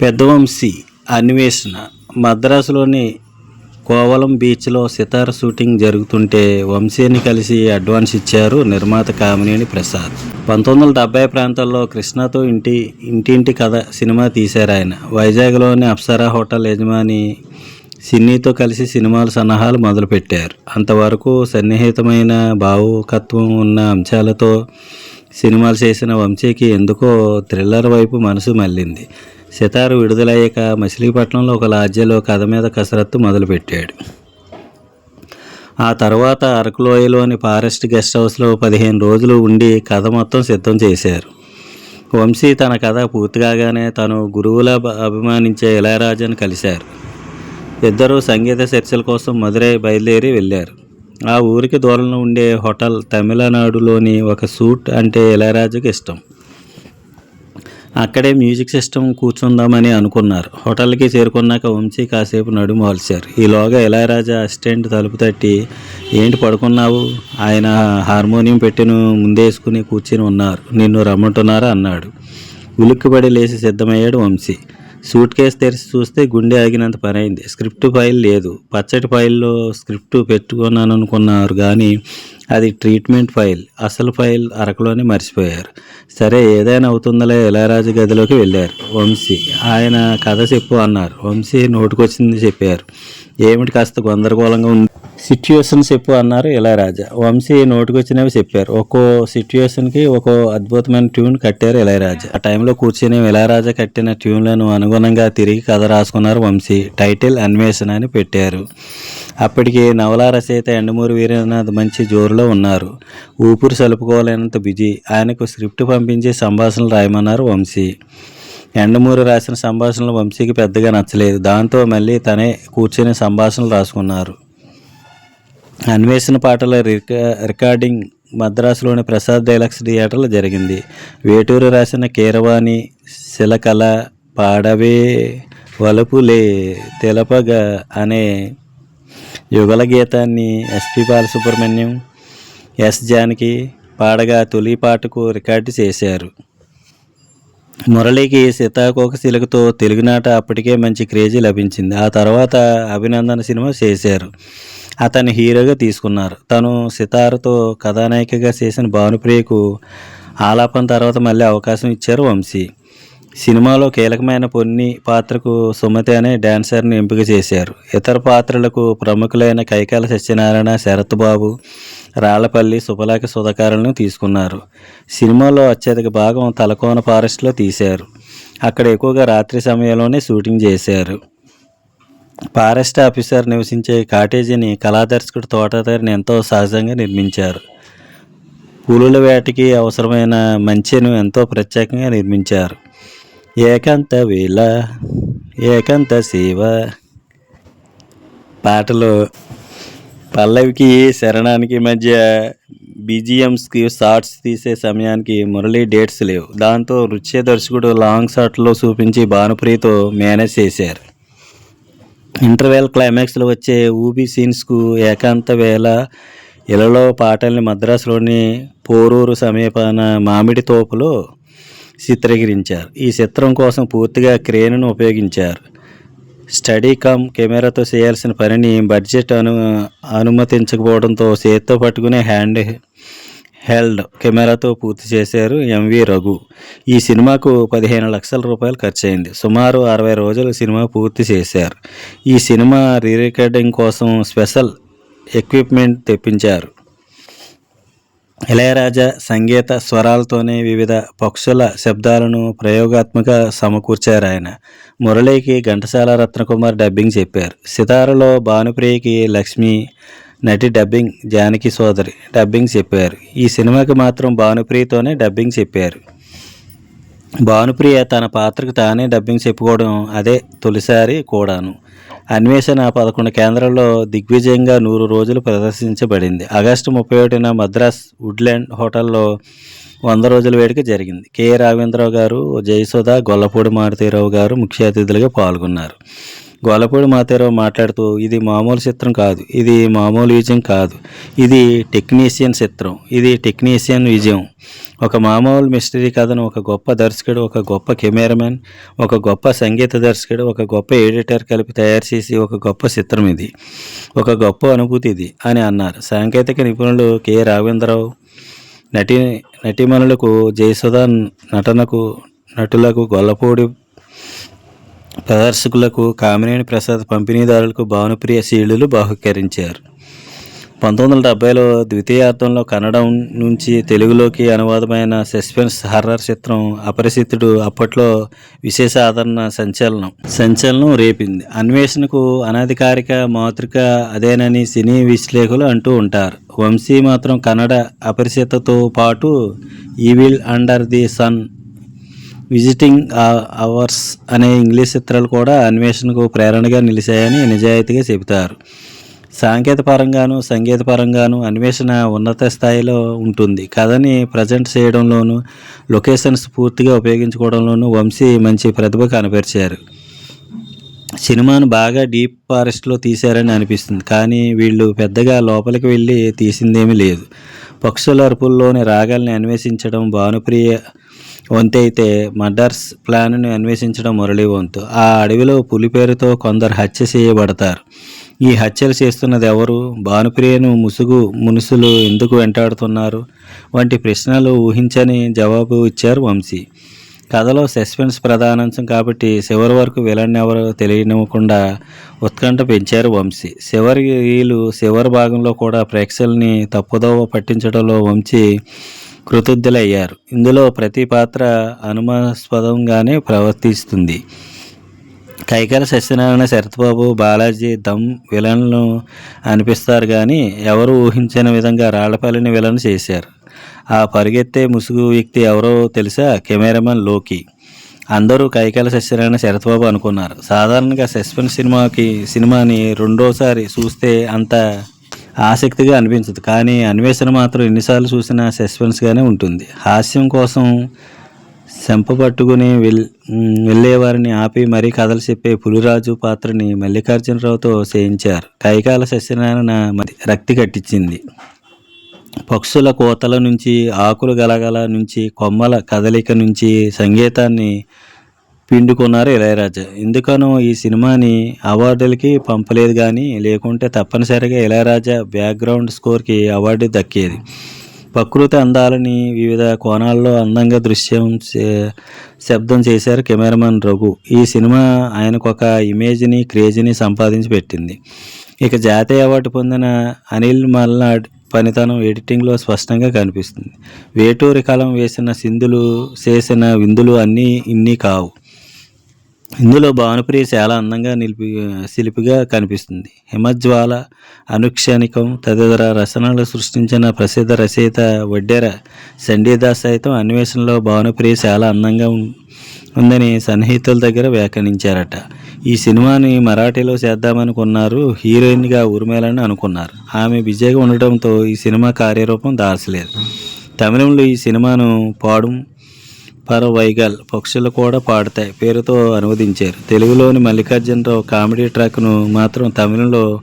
పెద్దవంశీ అన్వేషణ. మద్రాసులోని కోవలం బీచ్లో సితార షూటింగ్ జరుగుతుంటే వంశీని కలిసి అడ్వాన్స్ ఇచ్చారు నిర్మాత కామినేని ప్రసాద్. పంతొమ్మిది వందల డెబ్బై ప్రాంతాల్లో కృష్ణతో ఇంటి ఇంటింటి కథ సినిమా తీశారు ఆయన. వైజాగ్లోని అప్సరా హోటల్ యజమాని సిన్నీతో కలిసి సినిమాల సన్నాహాలు మొదలుపెట్టారు. అంతవరకు సన్నిహితమైన భావుకత్వం ఉన్న అంశాలతో సినిమాలు చేసిన వంశీకి ఎందుకో థ్రిల్లర్ వైపు మనసు మళ్ళింది. సితారు విడుదలయ్యాక మచిలీపట్నంలో ఒక లాజ్యలో కథ మీద కసరత్తు మొదలుపెట్టాడు. ఆ తర్వాత అరకులోయలోని ఫారెస్ట్ గెస్ట్ హౌస్లో పదిహేను రోజులు ఉండి కథ మొత్తం సిద్ధం చేశారు. వంశీ తన కథ పూర్తికాగానే తను గురువులా అభిమానించే ఇళయరాజాను కలిశారు. ఇద్దరూ సంగీత చర్చల కోసం మదురై బయలుదేరి వెళ్ళారు. ఆ ఊరికి దూరంలో ఉండే హోటల్ తమిళనాడులోని ఒక సూట్ అంటే ఇళయరాజుకి ఇష్టం. అక్కడే మ్యూజిక్ సిస్టమ్ కూర్చుందామని అనుకున్నారు. హోటల్కి చేరుకున్నాక వంశీ కాసేపు నడుము అలిచారు ఈలోగా ఇళయరాజా అసిస్టెంట్ తలుపు తట్టి ఏంటి పడుకున్నావు? ఆయన హార్మోనియం పెట్టిన ముందేసుకుని కూర్చుని ఉన్నారు. నిన్ను రమ్మంటున్నారా? అన్నాడు. ఉలిక్కిపడి లేచి సిద్ధమయ్యాడు వంశీ. సూట్ కేసు తెరిచి చూస్తే గుండె ఆగినంత పని అయింది స్క్రిప్ట్ ఫైల్ లేదు. పచ్చటి ఫైల్లో స్క్రిప్ట్ పెట్టుకున్నాను అనుకున్నారు కానీ అది ట్రీట్మెంట్ ఫైల్. అసలు ఫైల్ అరకులోనే మర్చిపోయారు. సరే ఏదైనా అవుతుందలే ఇళయరాజు గదిలోకి వెళ్ళారు. వంశీ ఆయన కథ చెప్పు అన్నారు. వంశీ నోటుకొచ్చింది చెప్పారు. ఏమిటి కాస్త గందరగోళంగా ఉంది? సిచ్యువేషన్ చెప్పు అన్నారు? ఇళయరాజా. వంశీ నోటికొచ్చినవి చెప్పారు. ఒక్కో సిట్యుయేషన్కి ఒక్కో అద్భుతమైన ట్యూన్ కట్టారు ఇళయరాజా. ఆ టైంలో కూర్చుని ఇళయరాజా కట్టిన ట్యూన్లను అనుగుణంగా తిరిగి కథ రాసుకున్నారు వంశీ. టైటిల్ అన్వేషణ అని పెట్టారు. అప్పటికి నవలా రచయిత ఎండమూరి వీరనాథ్ మంచి జోరులో ఉన్నారు. ఊపిరి సలుపుకోలేనంత బిజీ. ఆయనకు స్క్రిప్ట్ పంపించి సంభాషణలు రాయమన్నారు వంశీ. ఎండమూరి రాసిన సంభాషణలు వంశీకి పెద్దగా నచ్చలేదు. దాంతో మళ్ళీ తనే కూర్చొని సంభాషణలు రాసుకున్నారు. అన్వేషణ పాటల రికా రికార్డింగ్ మద్రాసులోని ప్రసాద్ డైలాక్స్ థియేటర్లో జరిగింది. వేటూరు రాసిన కీరవాణి శిలకళ పాడవే వలుపులే తెలపగా అనే యుగల గీతాన్ని ఎస్పి బాలసుబ్రహ్మణ్యం ఎస్ జానకి పాడగా తొలి పాటకు రికార్డు చేశారు. మురళికి సీతాకోక శిలకతో తెలుగునాట అప్పటికే మంచి క్రేజీ లభించింది. ఆ తర్వాత అభినందన సినిమా చేశారు. అతన్ని హీరోగా తీసుకున్నారు. తను సితారతో కథానాయికగా చేసిన భానుప్రియకు ఆలాపం తర్వాత మళ్ళీ అవకాశం ఇచ్చారు వంశీ. సినిమాలో కీలకమైన పొన్ని పాత్రకు సుమతి అనే డాన్సర్ని ఎంపిక చేశారు. ఇతర పాత్రలకు ప్రముఖులైన కైకాల సత్యనారాయణ శరత్ బాబు రాళ్ళపల్లి సుపలాక సుధాకారులను తీసుకున్నారు. సినిమాలో అత్యధిక భాగం తలకోన ఫారెస్ట్లో తీశారు. అక్కడ ఎక్కువగా రాత్రి సమయంలోనే షూటింగ్ చేశారు. ఫారెస్ట్ ఆఫీసర్ నివసించే కాటేజీని కళాదర్శకుడు తోటదారిని ఎంతో సహజంగా నిర్మించారు. పులుల వేటకి అవసరమైన మంచెను ఎంతో ప్రత్యేకంగా నిర్మించారు. ఏకాంత వేళ ఏకాంత సేవ. పాటలు పల్లవికి శరణానికి మధ్య బీజిఎమ్స్కి షార్ట్స్ తీసే సమయానికి మురళీ డేట్స్ లేవు. దాంతో నృత్య దర్శకుడు లాంగ్ షాట్లో చూపించి భానుప్రియతో మేనేజ్ చేశారు. ఇంటర్వెల్ క్లైమాక్స్లో వచ్చే ఊబి సీన్స్కు ఏకాంత వేళ ఇలలో పాటల్ని మద్రాసులోని పోరూరు సమీపాన మామిడి తోపులో చిత్రీకరించారు. ఈ చిత్రం కోసం పూర్తిగా క్రేన్ను ఉపయోగించారు. స్టడీ కమ్ కెమెరాతో చేయాల్సిన పనిని బడ్జెట్ అను అనుమతించకపోవడంతో చేత్తో పట్టుకునే హ్యాండ్ హెల్డ్ కెమెరాతో పూర్తి చేశారు ఎంవి రఘు. ఈ సినిమాకు పదిహేను లక్షల రూపాయలు ఖర్చు అయింది సుమారు అరవై రోజులు సినిమా పూర్తి చేశారు. ఈ సినిమా రీ రికార్డింగ్ కోసం స్పెషల్ ఎక్విప్మెంట్ తెప్పించారు. ఇళయరాజా సంగీత స్వరాలతోనే వివిధ పక్షుల శబ్దాలను ప్రయోగాత్మక సమకూర్చారు ఆయన. మురళికి ఘంటసాల రత్నకుమార్ డబ్బింగ్ చెప్పారు. సితారలో భానుప్రియకి లక్ష్మి నటి డబ్బింగ్ జానకి సోదరి డబ్బింగ్ చెప్పారు. ఈ సినిమాకి మాత్రం భానుప్రియతోనే డబ్బింగ్ చెప్పారు. భానుప్రియ తన పాత్రకు తానే డబ్బింగ్ చెప్పుకోవడం అదే తొలిసారి కూడాను. అన్వేషణ పదకొండు కేంద్రాల్లో దిగ్విజయంగా నూరు రోజులు ప్రదర్శించబడింది. ఆగస్టు ముప్పై ఒకటిన మద్రాస్ వుడ్లాండ్ హోటల్లో వంద రోజుల వేడుక జరిగింది. కె. రాఘవేంద్రరావు గారు జయసుధ గొల్లపూడి మారుతీరావు గారు ముఖ్య అతిథులుగా పాల్గొన్నారు. గొల్లపూడి మాతారావు మాట్లాడుతూ ఇది మామూలు చిత్రం కాదు ఇది మామూలు విజయం కాదు. ఇది టెక్నీషియన్ చిత్రం ఇది టెక్నీషియన్ విజయం. ఒక మామూలు మిస్టరీ కథను ఒక గొప్ప దర్శకుడు ఒక గొప్ప కెమెరామెన్ ఒక గొప్ప సంగీత దర్శకుడు ఒక గొప్ప ఎడిటర్ కలిపి తయారు చేసి ఒక గొప్ప చిత్రం ఇది. ఒక గొప్ప అనుభూతి ఇది అని అన్నారు. సాంకేతిక నిపుణులు కె. రాఘవేంద్రరావు నటి నటీమణులకు జయసుధా నటనకు నటులకు గొల్లపూడి ప్రదర్శకులకు కామినేని ప్రసాద్ పంపిణీదారులకు భావనప్రియ శీలులు బహుకరించారు. పంతొమ్మిది వందల డెబ్బైలో ద్వితీయార్థంలో కన్నడం నుంచి తెలుగులోకి అనువాదమైన సస్పెన్స్ హర్రర్ చిత్రం అపరిచితుడు అప్పట్లో విశేష ఆదరణ సంచలనం. సంచలనం రేపింది. అన్వేషణకు అనధికారిక మాతృక అదేనని సినీ విశ్లేషకులు అంటూ ఉంటారు. వంశీ మాత్రం కన్నడ అపరిచితతో పాటు evil under the sun visiting hours uh, అనే ఇంగ్లీష్ చిత్రాలు కూడా అన్వేషణకు ప్రేరణగా నిలిచాయని నిజాయితీగా చెబుతారు. సాంకేతికపరంగాను సంగీతపరంగాను అన్వేషణ ఉన్నత స్థాయిలో ఉంటుంది. కథని ప్రజెంట్ చేయడంలోనూ లొకేషన్స్ పూర్తిగా ఉపయోగించుకోవడంలోనూ వంశీ మంచి ప్రతిభ కనపరిచారు సినిమాను బాగా డీప్ ఫారెస్ట్లో తీశారని అనిపిస్తుంది. కానీ వీళ్ళు పెద్దగా లోపలికి వెళ్ళి తీసిందేమీ లేదు. పక్షుల అరుపుల్లోని రాగాల్ని అన్వేషించడం భానుప్రియ వంతి అయితే మర్డర్స్ ప్లాన్ను అన్వేషించడం మురళీ వంతు ఆ అడవిలో పులి పేరుతో కొందరు హత్య చేయబడతారు. ఈ హత్యలు చేస్తున్నది ఎవరు? భానుప్రియను ముసుగు మునుసులు ఎందుకు వెంటాడుతున్నారు? వంటి ప్రశ్నలు ఊహించని జవాబు ఇచ్చారు వంశీ. కథలో సస్పెన్స్ ప్రధానాంశం కాబట్టి చివరి వరకు విలన్ ఎవరో తెలియనివ్వకుండా ఉత్కంఠ పెంచారు వంశీ. చివరి వీళ్ళు చివరి భాగంలో కూడా ప్రేక్షకుల్ని తప్పుదోవ పట్టించడంలో వంశీ కృతజ్ఞులయ్యారు. ఇందులో ప్రతి పాత్ర అనుమానాస్పదంగానే ప్రవర్తిస్తుంది. కైకాల సత్యనారాయణ శరత్బాబు బాలాజీ దమ్ విలన్లు అనిపిస్తారు కానీ ఎవరు ఊహించని విధంగా రాళ్ళపల్లిని విలన్ చేశారు. ఆ పరిగెత్తే ముసుగు వ్యక్తి ఎవరో తెలుసా? కెమెరామెన్లోకి. అందరూ కైకాల సత్యనారాయణ శరత్బాబు అనుకున్నారు. సాధారణంగా సస్పెన్స్ సినిమాకి సినిమాని రెండోసారి చూస్తే అంత ఆసక్తిగా అనిపించదు. కానీ అన్వేషణ మాత్రం ఎన్నిసార్లు చూసినా సస్పెన్స్గానే ఉంటుంది. హాస్యం కోసం చెంప పట్టుకుని వెల్ వెళ్ళేవారిని ఆపి మరీ కథలు చెప్పే పులిరాజు పాత్రని మల్లికార్జునరావుతో చేయించారు కైకాల సత్యనారాయణ మరి రక్తి కట్టించింది. పక్షుల కోతల నుంచి ఆకులు గలగల నుంచి కొమ్మల కదలిక నుంచి సంగీతాన్ని పిండుకున్నారు ఇళయరాజా. ఎందుకనో ఈ సినిమాని అవార్డులకి పంపలేదు కానీ లేకుంటే తప్పనిసరిగా ఇళయరాజా బ్యాక్గ్రౌండ్ స్కోర్కి అవార్డు దక్కేది. ప్రకృతి అందాలని వివిధ కోణాల్లో అందంగా దృశ్యం శబ్దం చేశారు కెమెరామన్ రఘు. ఈ సినిమా ఆయనకు ఒక ఇమేజ్ని క్రేజ్ని సంపాదించి పెట్టింది. ఇక జాతీయ అవార్డు పొందిన అనిల్ మల్నాడ్ పనితనం ఎడిటింగ్లో స్పష్టంగా కనిపిస్తుంది. వేటూరి కలం వేసిన సింధులు చేసిన విందులు అన్నీ ఇన్ని కావు. ఇందులో భానుప్రియ చాలా అందంగా నిలిపి శిల్పిగా కనిపిస్తుంది. హిమజ్వాల అనుక్షణికం తదితర రచనలు సృష్టించిన ప్రసిద్ధ రచయిత వడ్డెర సండీదాస్ సైతం అన్వేషణలో భానుప్రియ చాలా అందంగా ఉందని సన్నిహితుల దగ్గర వ్యాఖ్యానించారట. ఈ సినిమాని మరాఠీలో చేద్దామనుకున్నారు హీరోయిన్గా ఊర్మిళని అనుకున్నారు. ఆమె బిజీగా ఉండటంతో ఈ సినిమా కార్యరూపం దాల్చలేదు తమిళంలో ఈ సినిమాను పాడు పరవైగల్ పక్షులు కూడా పాడతాయి. పేరుతో అనువదించారు. తెలుగులోని మల్లికార్జునరావు కామెడీ ట్రాక్ను మాత్రం తమిళంలో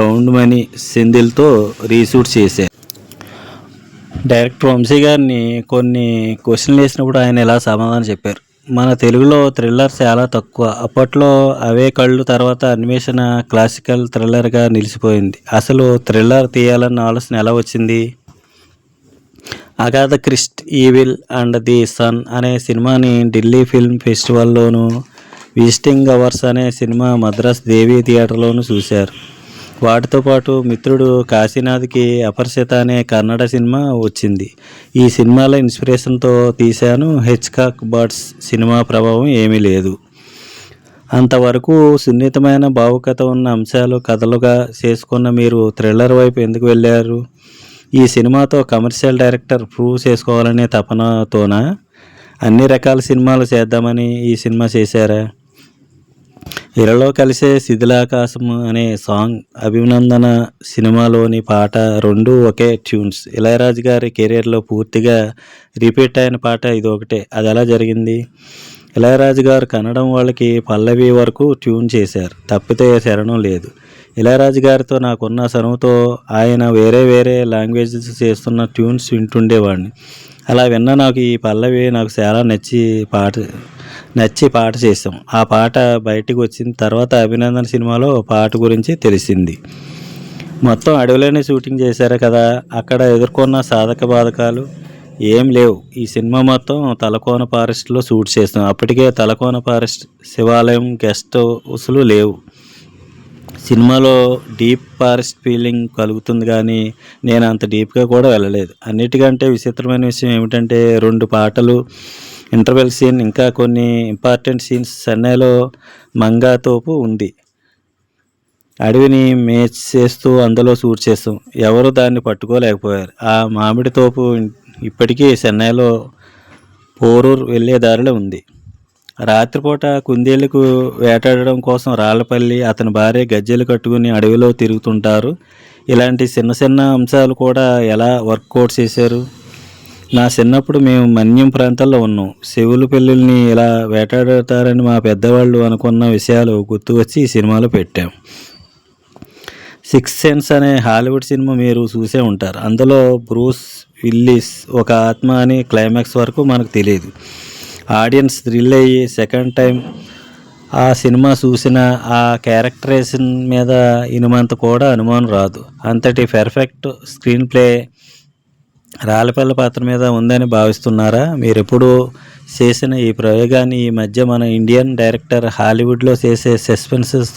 గౌండ్మణి సెందిల్తో రీషూట్ చేశారు. డైరెక్టర్ వంశీ గారిని కొన్ని క్వశ్చన్లు వేసినప్పుడు ఆయన ఇలా సమాధానం చెప్పారు? మన తెలుగులో థ్రిల్లర్ చాలా తక్కువ. అప్పట్లో అవే కళ్ళు తర్వాత అన్వేషణ క్లాసికల్ థ్రిల్లర్గా నిలిచిపోయింది. అసలు థ్రిల్లర్ తీయాలన్న ఆలోచన ఎలా వచ్చింది? Agatha Christie evil and the sun అనే సినిమాని ఢిల్లీ ఫిల్మ్ ఫెస్టివల్లోను విజిటింగ్ అవర్స్ అనే సినిమా మద్రాస్ దేవి థియేటర్లోను చూశారు. వాటితో పాటు మిత్రుడు కాశీనాథ్కి అపరిచిత అనే కన్నడ సినిమా వచ్చింది. ఈ సినిమాల ఇన్స్పిరేషన్తో తీశాను హెచ్కాక్ బర్డ్స్ సినిమా ప్రభావం ఏమీ లేదు. అంతవరకు సున్నితమైన భావుకత ఉన్న అంశాలు కథలుగా చేసుకున్న మీరు థ్రిల్లర్ వైపు ఎందుకు వెళ్ళారు? ఈ సినిమాతో కమర్షియల్ డైరెక్టర్ ప్రూవ్ చేసుకోవాలనే తపనతోనా అన్ని రకాల సినిమాలు చేద్దామని ఈ సినిమా చేశారా? ఇరలో కలిసే శిథిలాకాశం అనే సాంగ్ అభినందన సినిమాలోని పాట రెండు ఒకే ట్యూన్స్. ఇళయరాజు గారి కెరీర్లో పూర్తిగా రిపీట్ అయిన పాట ఇది ఒకటే. అది ఎలా జరిగింది? ఇళయరాజు గారు కన్నడం వాళ్ళకి పల్లవి వరకు ట్యూన్ చేశారు. తప్పితే శరణం లేదు. ఇళయరాజు గారితో నాకున్న సనువుతో ఆయన వేరే వేరే లాంగ్వేజెస్ చేస్తున్న ట్యూన్స్ వింటుండేవాడిని. అలా విన్న నాకు ఈ పల్లవి నాకు చాలా నచ్చి పాట నచ్చి పాట చేసాం ఆ పాట బయటికి వచ్చిన తర్వాత అభినందన సినిమాలో పాట గురించి తెలిసింది. మొత్తం అడవిలోనే షూటింగ్ చేశారు కదా అక్కడ ఎదుర్కొన్న సాధక బాధకాలు ఏం లేవు. ఈ సినిమా మొత్తం తలకోన ఫారెస్ట్లో షూట్ చేస్తాం అప్పటికే తలకోన ఫారెస్ట్ శివాలయం గెస్ట్ హౌస్లు లేవు. సినిమాలో డీప్ ఫారెస్ట్ ఫీలింగ్ కలుగుతుంది కానీ నేను అంత డీప్గా కూడా వెళ్ళలేదు. అన్నిటికంటే విచిత్రమైన విషయం ఏమిటంటే రెండు పాటలు ఇంటర్వెల్ సీన్ ఇంకా కొన్ని ఇంపార్టెంట్ సీన్స్ చెన్నైలో మంగాతోపు ఉంది. అడవిని మేచ్ చేస్తూ అందులో షూట్ చేస్తాం. ఎవరు దాన్ని పట్టుకోలేకపోయారు. ఆ మామిడి తోపు ఇప్పటికీ చెన్నైలో పోరూరు వెళ్ళే దారిలో ఉంది. రాత్రిపూట కుందేళ్ళకు వేటాడడం కోసం రాళ్ళపల్లి అతని భార్య గజ్జెలు కట్టుకుని అడవిలో తిరుగుతుంటారు. ఇలాంటి చిన్న చిన్న అంశాలు కూడా ఎలా వర్కౌట్ చేశారు? నా చిన్నప్పుడు మేము మన్యం ప్రాంతాల్లో ఉన్నాం. శివులు పెళ్ళిళ్ళని ఇలా వేటాడతారని మా పెద్దవాళ్ళు అనుకున్న విషయాలు గుర్తు వచ్చి ఈ సినిమాలో పెట్టాం. సిక్స్ సెన్స్ అనే హాలీవుడ్ సినిమా మీరు చూసే ఉంటారు. అందులో బ్రూస్ విల్లిస్ ఒక ఆత్మ అని క్లైమాక్స్ వరకు మనకు తెలియదు. ఆడియన్స్ థ్రిల్ అయ్యి సెకండ్ టైం ఆ సినిమా చూసిన ఆ క్యారెక్టరేషన్ మీద ఇనుమంత కూడా అనుమానం రాదు. అంతటి పెర్ఫెక్ట్ స్క్రీన్ ప్లే రాళ్ళపల్ల పాత్ర మీద ఉందని భావిస్తున్నారా? మీరెప్పుడు చేసిన ఈ ప్రయోగాన్ని ఈ మధ్య మన ఇండియన్ డైరెక్టర్ హాలీవుడ్లో చేసే సస్పెన్సెస్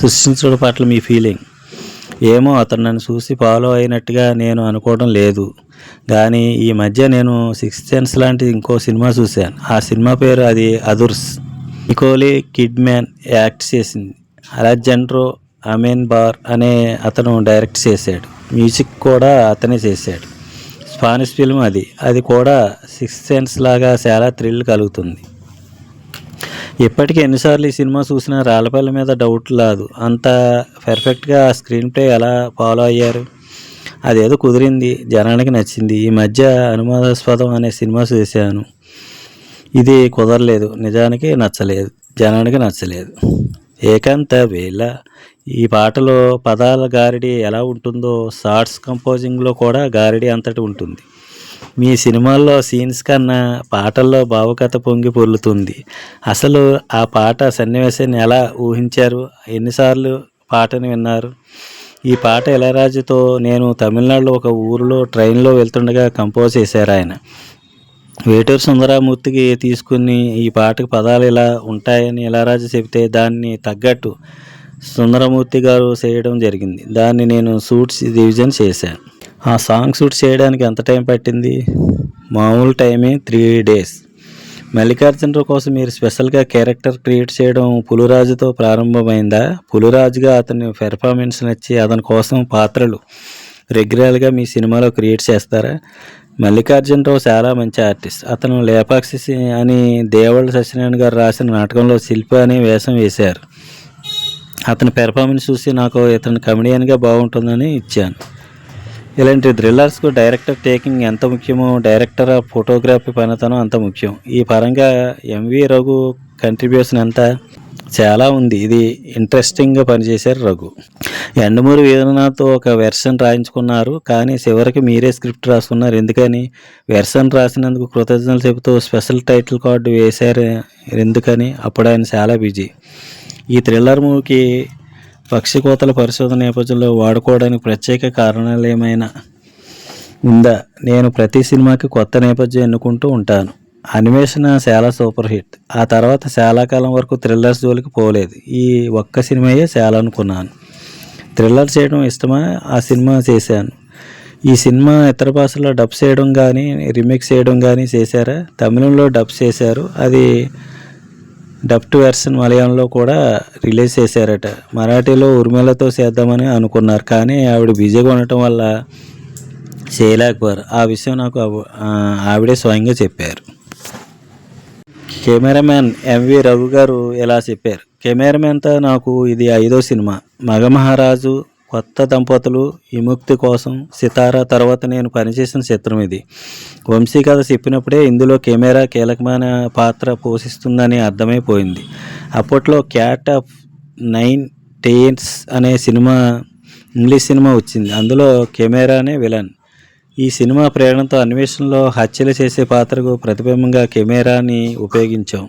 సృష్టించడం పట్ల మీ ఫీలింగ్ ఏమో అతను నన్ను చూసి ఫాలో అయినట్టుగా నేను అనుకోవడం లేదు. కానీ ఈ మధ్య నేను సిక్స్ సెన్స్ లాంటి ఇంకో సినిమా చూశాను. ఆ సినిమా పేరు అది అదుర్స్. నికోలీ కిడ్ మ్యాన్ యాక్ట్ చేసింది. అలెగ్జాండ్రో అమెన్ బార్ అనే అతను డైరెక్ట్ చేశాడు. మ్యూజిక్ కూడా అతనే చేశాడు. స్పానిష్ ఫిల్మ్ అది. అది కూడా సిక్స్ సెన్స్ లాగా చాలా థ్రిల్ కలుగుతుంది. ఇప్పటికీ ఎన్నిసార్లు ఈ సినిమా చూసినా రాళ్ళపల్లి మీద డౌట్ లేదు అంత పర్ఫెక్ట్గా స్క్రీన్ ప్లే ఎలా ఫాలో అయ్యారు? అదేదో కుదిరింది జనానికి నచ్చింది. ఈ మధ్య అనుమానాస్పదం అనే సినిమా చూశాను. ఇది కుదరలేదు. నిజానికి నచ్చలేదు. జనానికి నచ్చలేదు. ఏకాంత వేళ ఈ పాటలో పదాల గారిడి ఎలా ఉంటుందో షార్ట్స్ కంపోజింగ్లో కూడా గారిడి అంతటి ఉంటుంది. మీ సినిమాల్లో సీన్స్ కన్నా పాటల్లో భావకథ పొంగి పొర్లుతుంది. అసలు ఆ పాట సన్నివేశాన్ని ఎలా ఊహించారు? ఎన్నిసార్లు పాటను విన్నారు? ఈ పాట ఇళయరాజుతో నేను తమిళనాడులో ఒక ఊరిలో ట్రైన్లో వెళ్తుండగా కంపోజ్ చేశారు ఆయన. వేటూరు సుందరామూర్తికి తీసుకుని ఈ పాటకు పదాలు ఇలా ఉంటాయని ఇళయరాజు చెబితే దాన్ని తగ్గట్టు సుందరమూర్తి గారు చేయడం జరిగింది. దాన్ని నేను సూట్స్ డివిజన్ చేశాను. ఆ సాంగ్ షూట్ చేయడానికి ఎంత టైం పట్టింది? మామూలు టైమే త్రీ డేస్. మల్లికార్జున కోసం మీరు స్పెషల్గా క్యారెక్టర్ క్రియేట్ చేయడం పులిరాజుతో ప్రారంభమైందా? పులిరాజుగా అతని పెర్ఫార్మెన్స్ నచ్చి అతని కోసం పాత్రలు రెగ్యులర్గా మీ సినిమాలో క్రియేట్ చేస్తారా? మల్లికార్జునరావు చాలా మంచి ఆర్టిస్ట్. అతను లేపాక్షి అని దేవళ్ళ సత్యనారాయణ గారు రాసిన నాటకంలో శిల్పి అనే వేషం వేశారు. అతని పెర్ఫార్మెన్స్ చూసి నాకు ఇతను కమెడియన్గా బాగుంటుందని ఇచ్చాను. ఇలాంటి థ్రిల్లర్స్కు డైరెక్టర్ టేకింగ్ ఎంత ముఖ్యమో డైరెక్టర్ ఆఫ్ ఫోటోగ్రఫీ పనితనం అంత ముఖ్యం. ఈ పరంగా ఎంవి రఘు కంట్రిబ్యూషన్ ఎంత? చాలా ఉంది. ఇది ఇంట్రెస్టింగ్గా పనిచేశారు రఘు. ఎండమూరి వీరనాథ్తో ఒక వెర్షన్ రాయించుకున్నారు కానీ చివరికి మీరే స్క్రిప్ట్ రాసుకున్నారు. ఎందుకని? వెర్షన్ రాసినందుకు కృతజ్ఞతలు చెబుతూ స్పెషల్ టైటిల్ కార్డు వేశారు. ఎందుకని? అప్పుడు ఆయన చాలా బిజీ ఈ థ్రిల్లర్ మూవీకి పక్షికోతల పరిశోధన నేపథ్యంలో వాడుకోవడానికి ప్రత్యేక కారణాలు ఏమైనా ఉందా? నేను ప్రతి సినిమాకి కొత్త నేపథ్యం ఎన్నుకుంటూ ఉంటాను. అన్వేషణ చాలా సూపర్ హిట్. ఆ తర్వాత చాలా కాలం వరకు థ్రిల్లర్స్ జోలికి పోలేదు. ఈ ఒక్క సినిమాయే చాలా అనుకున్నాను. థ్రిల్లర్ చేయడం ఇష్టమా? ఆ సినిమా చేశాను. ఈ సినిమా ఇతర భాషల్లో డబ్ చేయడం కానీ రీమేక్ చేయడం కానీ చేశారా? తమిళంలో డబ్ చేశారు. అది డబ్ట్ వెర్షన్ మలయాళంలో కూడా రిలీజ్ చేశారట. మరాఠీలో ఉర్మిలతో చేద్దామని అనుకున్నారు కానీ ఆవిడ బిజీగా ఉండటం వల్ల చేయలేకపోయారు. ఆ విషయం నాకు ఆవిడే స్వయంగా చెప్పారు. కెమెరామ్యాన్ ఎంవి రఘు గారు ఇలా చెప్పారు? కెమెరామ్యాన్తో నాకు ఇది ఐదో సినిమా. మగమహారాజు కొత్త దంపతులు విముక్తి కోసం సితారా తర్వాత నేను పనిచేసిన చిత్రం ఇది. వంశీ కథ చెప్పినప్పుడే ఇందులో కెమెరా కీలకమైన పాత్ర పోషిస్తుందని అర్థమైపోయింది. అప్పట్లో క్యాట్ ఆఫ్ నైన్ టేన్స్ అనే సినిమా ఇంగ్లీష్ సినిమా వచ్చింది. అందులో కెమెరానే విలన్. ఈ సినిమా ప్రేరణతో అన్వేషణలో హత్యలు చేసే పాత్రకు ప్రతిబింబంగా కెమెరాని ఉపయోగించాం.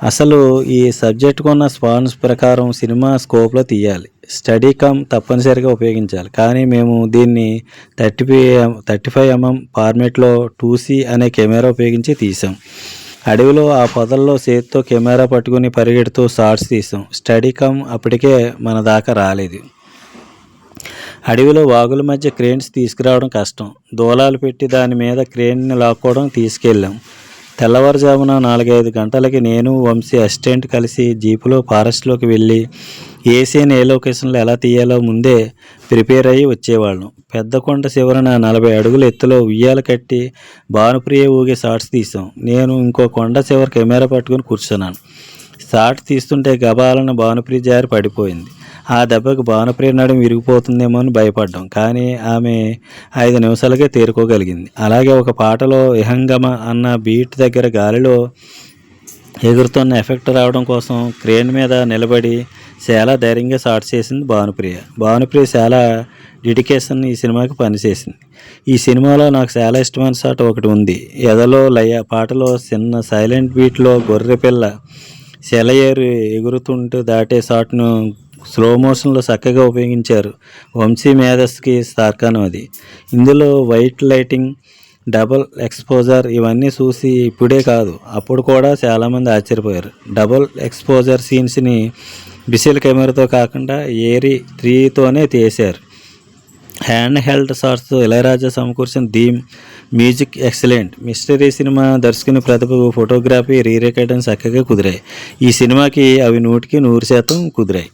అసలు ఈ సబ్జెక్టుకు ఉన్న స్పాన్స్ ప్రకారం సినిమా స్కోప్లో తీయాలి. స్టడీ కమ్ తప్పనిసరిగా ఉపయోగించాలి. కానీ మేము దీన్ని thirty five thirty five MM ఫార్మేట్లో టూసీ అనే కెమెరా ఉపయోగించి తీసాం. అడవిలో ఆ పొదల్లో చేతితో కెమెరా పట్టుకుని పరిగెడుతూ షార్ట్స్ తీసాం. స్టడీ కమ్ అప్పటికే మన దాకా రాలేదు. అడవిలో వాగుల మధ్య క్రేన్స్ తీసుకురావడం కష్టం. దూలాలు పెట్టి దాని మీద క్రేన్ని లాక్కోవడం తీసుకెళ్ళాం. తెల్లవారుజామున నాలుగైదు గంటలకి నేను వంశీ అసిస్టెంట్ కలిసి జీపులో ఫారెస్ట్లోకి వెళ్ళి ఏ సీన్ ఏ లొకేషన్లో ఎలా తీయాలో ముందే ప్రిపేర్ అయ్యి వచ్చేవాళ్ళం. పెద్ద కొండ చివరన నలభై అడుగుల ఎత్తులో ఉయ్యాల కట్టి భానుప్రియ ఊగే షార్ట్స్ తీసాం నేను ఇంకో కొండ చివర కెమెరా పట్టుకుని కూర్చున్నాను. షార్ట్ తీస్తుంటే గబాలన భానుప్రియ జారి పడిపోయింది. ఆ దెబ్బకు భానుప్రియ నడుము విరిగిపోతుందేమో అని భయపడ్డాం. కానీ ఆమె ఐదు నిమిషాలకే తేరుకోగలిగింది. అలాగే ఒక పాటలో ఇహంగమ అన్న బీట్ దగ్గర గాలిలో ఎగురుతున్న ఎఫెక్ట్ రావడం కోసం క్రేన్ మీద నిలబడి చాలా ధైర్యంగా షార్ట్ చేసింది భానుప్రియ. భానుప్రియ చాలా డెడికేషన్ ఈ సినిమాకి పనిచేసింది. ఈ సినిమాలో నాకు చాలా ఇష్టమైన షాట్ ఒకటి ఉంది. ఎదలో లయ పాటలో చిన్న సైలెంట్ బీట్లో గొర్రె పిల్ల సెలయేరు ఎగురుతుంటూ దాటే షాట్ను స్లో మోషన్లో చక్కగా ఉపయోగించారు వంశీ మేధస్కి స్థార్కానం అది. ఇందులో వైట్ లైటింగ్ డబుల్ ఎక్స్పోజర్ ఇవన్నీ చూసి ఇప్పుడే కాదు అప్పుడు కూడా చాలామంది ఆశ్చర్యపోయారు. డబుల్ ఎక్స్పోజర్ సీన్స్ని బిసిల్ కెమెరాతో కాకుండా ఏరి త్రీతోనే తీశారు. హ్యాండ్ హెల్డ్ షాట్స్తో ఇళయరాజా సమకూర్చిన theme music excellent. Mystery cinema దర్శకుని ప్రతిభకు ఫోటోగ్రఫీ రీ చక్కగా కుదిరాయి. ఈ సినిమాకి అవి నూటికి నూరు శాతం కుదిరాయి.